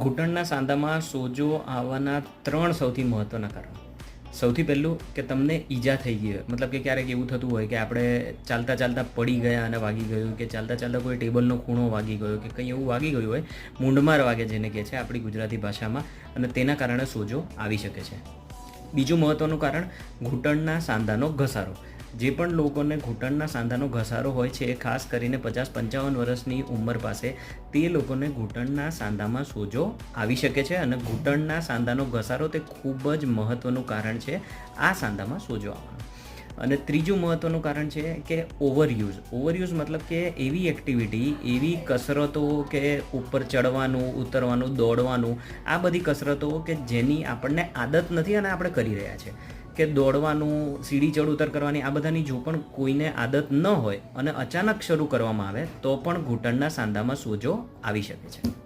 ઘૂંટણના સાંધામાં સોજો આવવાના ત્રણ સૌથી મહત્ત્વના કારણો. સૌથી પહેલું કે તમને ઈજા થઈ ગઈ હોય. મતલબ કે ક્યારેક એવું થતું હોય કે આપણે ચાલતા ચાલતા પડી ગયા અને વાગી ગયું કે ચાલતા ચાલતા કોઈ ટેબલનો ખૂણો વાગી ગયો કે કંઈ એવું વાગી ગયું હોય મૂંઢમાર વાગે જેને કહે છે આપણી ગુજરાતી ભાષામાં અને તેના કારણે સોજો આવી શકે છે. બીજું મહત્ત્વનું કારણ, ઘૂંટણના સાંધાનો ઘસારો. જે પણ લોકોને ઘૂંટણના સાંધાનો ઘસારો હોય છે ખાસ કરીને પચાસ પંચાવન વર્ષની ઉંમર પાસે, તે લોકોને ઘૂંટણના સાંધામાં સોજો આવી શકે છે અને ઘૂંટણના સાંધાનો ઘસારો તે ખૂબ જ મહત્ત્વનું કારણ છે આ સાંધામાં સોજો આવવાનું. અને ત્રીજું મહત્ત્વનું કારણ છે કે ઓવરયુઝ ઓવરયુઝ મતલબ કે એવી એક્ટિવિટી એવી કસરતો કે ઉપર ચડવાનું, ઉતરવાનું, દોડવાનું, આ બધી કસરતો કે જેની આપણને આદત નથી અને આપણે કરી રહ્યા છે. કે દોડવાનું, સીડી ચડ ઉતર કરવાની, આ બધાની જો પણ કોઈને આદત ન હોય અને અચાનક શરૂ કરવામાં આવે, તો પણ ઘૂંટણના સાંધામાં સોજો આવી શકે છે.